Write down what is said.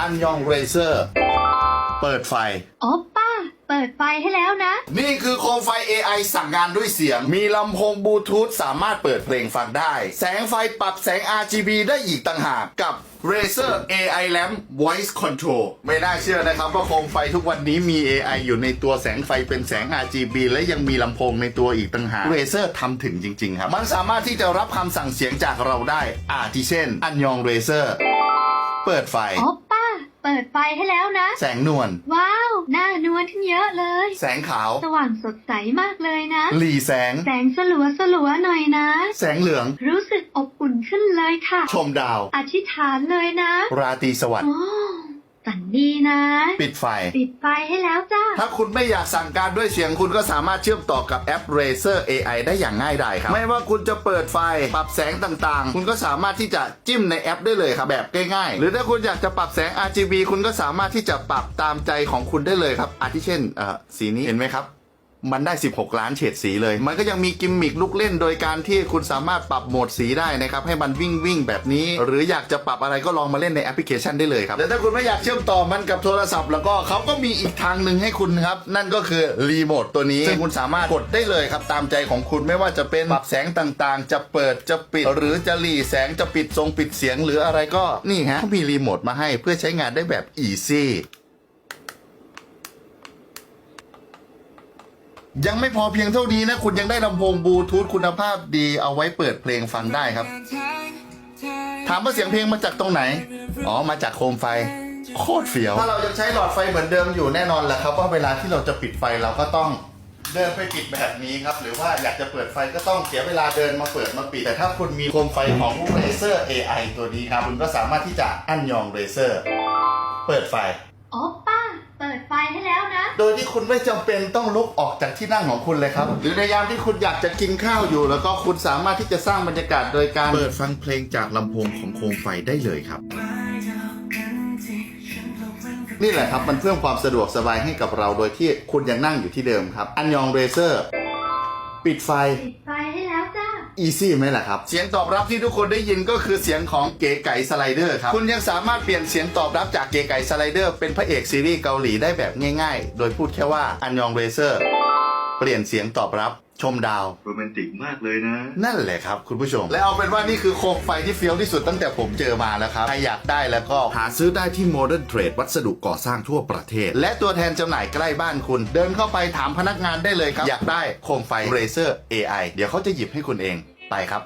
อันยองเรเซอร์ เปิดไฟโอปป้า เปิดไฟให้แล้วนะ นี่คือโคมไฟ AI สั่งงานด้วยเสียง มีลำโพงบลูทูธสามารถเปิดเพลงฟังได้ แสงไฟปรับแสง RGB ได้อีกต่างหากกับ Razer AI Lamp Voice Control ไม่น่าเชื่อนะครับว่าโคมไฟทุกวันนี้มี AI อยู่ในตัวแสงไฟเป็นแสง RGB และยังมีลำโพงในตัวอีกต่างหาก Razer ทำถึงจริง ๆ ครับ มันสามารถที่จะรับคำสั่งเสียงจากเราได้อาทิเช่น อันยอง Razer เปิดไฟโอปป้า เปิดไฟให้แล้วนะ แสงนวล ว้าว หน้านวลขึ้นเยอะเลย แสงขาว สว่างสดใสมากเลยนะ หลีแสง แสงสลัวสลัวๆหน่อยนะ แสงเหลือง รู้สึกอบอุ่นขึ้นเลยค่ะ ชมดาว อธิษฐานเลยนะ ราตรีสวัสดิ์โอ้ ฝันดีนะ ปิดไฟ ปิดไฟให้แล้วจ้า ถ้าคุณไม่อยากสั่งการด้วยเสียงคุณก็สามารถเชื่อมต่อกับแอป Razer AI ได้อย่างง่ายดายครับ ไม่ว่าคุณจะเปิดไฟ ปรับแสงต่างๆ คุณก็สามารถที่จะจิ้มในแอปได้เลยครับ แบบง่ายๆ หรือถ้าคุณอยากจะปรับแสง RGB คุณก็สามารถที่จะปรับตามใจของคุณได้เลยครับ อาทิเช่นเอ่อสีนี้เห็นไหมครับ มันได้ 16 ล้านเฉดสีเลย มันก็ยังมีกิมมิคลูกเล่นโดยการที่คุณสามารถปรับโหมดสีได้นะครับ ให้มันวิ่งวิ่งแบบนี้ หรืออยากจะปรับอะไรก็ลองมาเล่นในแอปพลิเคชันได้เลยครับ แต่ถ้าคุณไม่อยากเชื่อมต่อมันกับโทรศัพท์ แล้วก็เขาก็มีอีกทางหนึ่งให้คุณครับ นั่นก็คือรีโมทตัวนี้ ซึ่งคุณสามารถกดได้เลยครับ ตามใจของคุณไม่ว่าจะเป็นปรับแสงต่างๆ จะเปิดจะปิด หรือจะหลีแสงจะปิดทรงปิดเสียง หรืออะไรก็นี่ฮะเขามีรีโมทมาให้เพื่อใช้งานได้แบบอีซี่ ยังไม่พอเพียงเท่านี้นะ คุณยังได้ลำโพงบลูทูธคุณภาพดีเอาไว้เปิดเพลงฟังได้ครับ ถามว่าเสียงเพลงมาจากตรงไหน อ๋อ มาจากโคมไฟ โคตรเฟี้ยว ถ้าเรายังใช้หลอดไฟเหมือนเดิมอยู่แน่นอนแหละครับ ว่าเวลาที่เราจะปิดไฟเราก็ต้องเดินไปปิดแบบนี้ครับ หรือว่าอยากจะเปิดไฟก็ต้องเสียเวลาเดินมาเปิดมาปิด แต่ถ้าคุณมีโคมไฟของ Razer AI ตัวนี้ครับ คุณก็สามารถที่จะอันยอง Razer เปิดไฟ โอปป้า เปิดไฟให้แล้วนะ โดยที่คุณไม่จำเป็นต้องลุกออกจากที่นั่งของคุณเลยครับ หรือในยามที่คุณอยากจะกินข้าวอยู่ แล้วก็คุณสามารถที่จะสร้างบรรยากาศโดยการเปิดฟังเพลงจากลำโพงของโคมไฟได้เลยครับ นี่แหละครับมันเพิ่มความสะดวกสบายให้กับเราโดยที่คุณยังนั่งอยู่ที่เดิมครับ อันยองเรเซอร์ ปิดไฟ ปิดไฟให้แล้วจ้า อีซี่ไหมล่ะครับ เสียงตอบรับที่ทุกคนได้ยินก็คือเสียงของเก๋ไก่สไลเดอร์ครับ คุณยังสามารถเปลี่ยนเสียงตอบรับจากเก๋ไก่สไลเดอร์เป็นพระเอกซีรีส์เกาหลีได้แบบง่ายๆ โดยพูดแค่ว่าอันยองเรเซอร์เปลี่ยนเสียงตอบรับ ชมดาว โรแมนติกมากเลยนะ นั่นแหละครับคุณผู้ชม และเอาเป็นว่านี่คือโคมไฟที่เฟี้ยวที่สุดตั้งแต่ผมเจอมาแล้วครับ ใครอยากได้แล้วก็หาซื้อได้ที่ Modern Trade วัสดุก่อสร้างทั่วประเทศ และตัวแทนจำหน่ายใกล้บ้านคุณ เดินเข้าไปถามพนักงานได้เลยครับ อยากได้โคมไฟ Razer AI เดี๋ยวเขาจะหยิบให้คุณเองไปครับ